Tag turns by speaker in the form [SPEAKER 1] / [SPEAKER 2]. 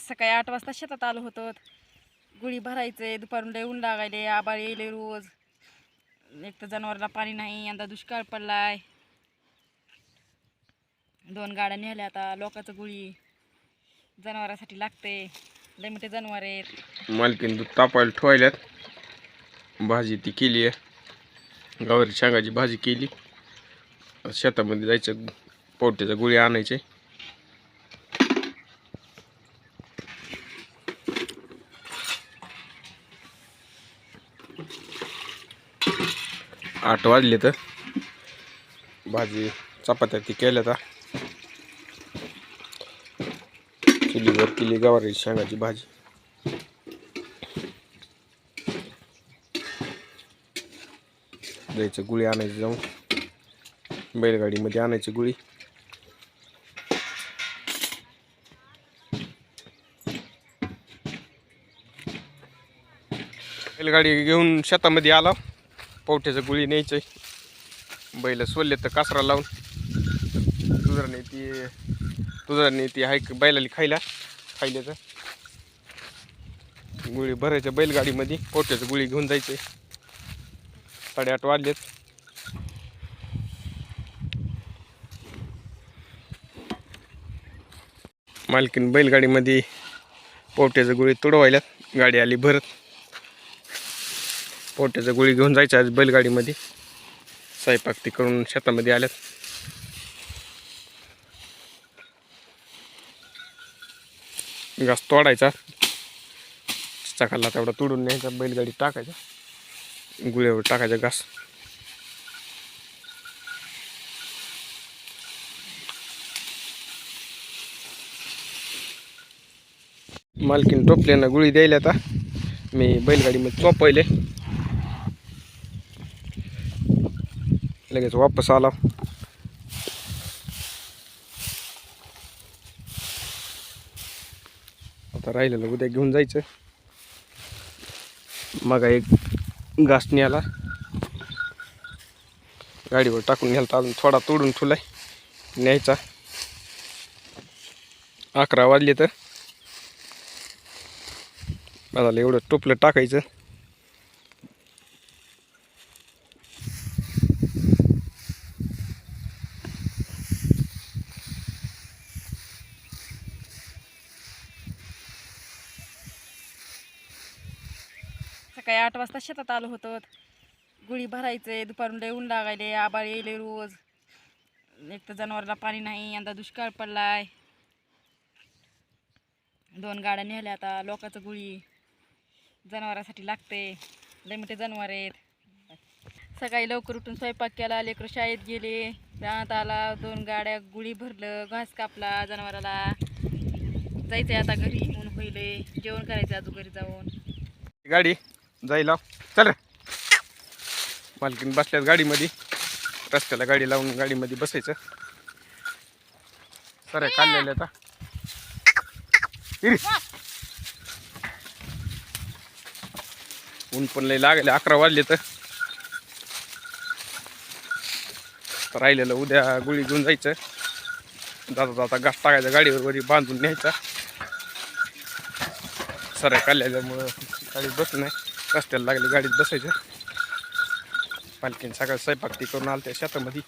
[SPEAKER 1] सकाळी आठ वाजता शेतात आलो होतो. गुळी भरायचे दुपारून लय ऊन लागायले आबाळ येईले रोज. एक तर जनावराला पाणी नाही यंदा दुष्काळ पडलाय. दोन गाड्या नेल्या आता लोकांचं गुळी जनावरासाठी लागते. लय मोठे जनावर आहेत.
[SPEAKER 2] मालकीन दूध तापायला ठेवायल्यात. भाजी ती केली आहे गवारी शेंगाची भाजी केली. शेतामध्ये जायचं पोट्याचं गुळी आणायचे. आठ वाजले तर. भाजी चपात्या ती केल्या तर चुलीवर केली गवारी शेंगाची भाजी. जायचं गुळी आणायची जाऊन. बैलगाडीमध्ये आणायची गुळी. बैलगाडी घेऊन शेतामध्ये आला. पोवट्याचं गुळी न्यायचं. बैल सोलले तर कासरा लावून. तुझराने ती तुझराने ती हाय बैलाली खायला. खायल्याचं गुळी भरायच्या बैलगाडीमध्ये पोट्याचं गुळी घेऊन जायचं. साडेआठ वाजलेत. मालकीन बैलगाडीमध्ये पोट्याचं गुळी तुडवायला गाडी आली भरत. पोट्याचं गोळी घेऊन जायचं आज बैलगाडीमध्ये. स्वयंपाक ती करून शेतामध्ये आल्यात. घास तोडायचा. चाकाला तेवढा तुडून न्यायचा बैलगाडी टाकायचा. गुळ्यावर टाकायचा घास. मालकीन टोपल्यानं गुळी द्यायला आता. मी बैलगाडीमध्ये चोपवले लगेच वापस आला आता राहिलेलं उद्या घेऊन जायचं मग एक घास न्यायला गाडीवर टाकून घ्यायला अजून थोडा तोडून ठेवलाय न्यायचा अकरा वाजले तर मला एवढं टोपलं टाकायचं
[SPEAKER 1] सकाळी आठ वाजता शेतात आलो होतो. गुळी भरायचे दुपारून लय ऊन लागायले आबाळ येईले रोज. एक तर जनावराला पाणी नाही यंदा दुष्काळ पडलाय. दोन गाड्या नेल्या आता लोकांचं गुळी जनावरासाठी लागते. लय मोठे जनावर आहेत. सकाळी लवकर उठून स्वयंपाक केला लेकरं शाळेत गेले. रानात आला दोन गाड्या गुळी भरलं घास कापला जनावराला. जायचंय आता घरी ऊन होईल जेवण करायचं अजून घरी जाऊन.
[SPEAKER 2] गाडी? जायला. चल रे. मालकीन बसल्यात गाडीमध्ये. रस्त्याला गाडी लावून गाडीमध्ये बसायचं. सर काढलेले आता. ऊन पण लय लागले. अकरा वाजले तर. तर राहिलेलं उद्या गुळी घेऊन जायचं. जाता जाता घास टाकायचा गाडीवर वरी बांधून न्यायचा. सऱ्या काढल्यामुळं गाडीत बस नाही रस्त्याला लागली गाडीत बसायचं. पालखीने सगळं स्वयंपाक ती करून आलं त्या शेतामध्ये.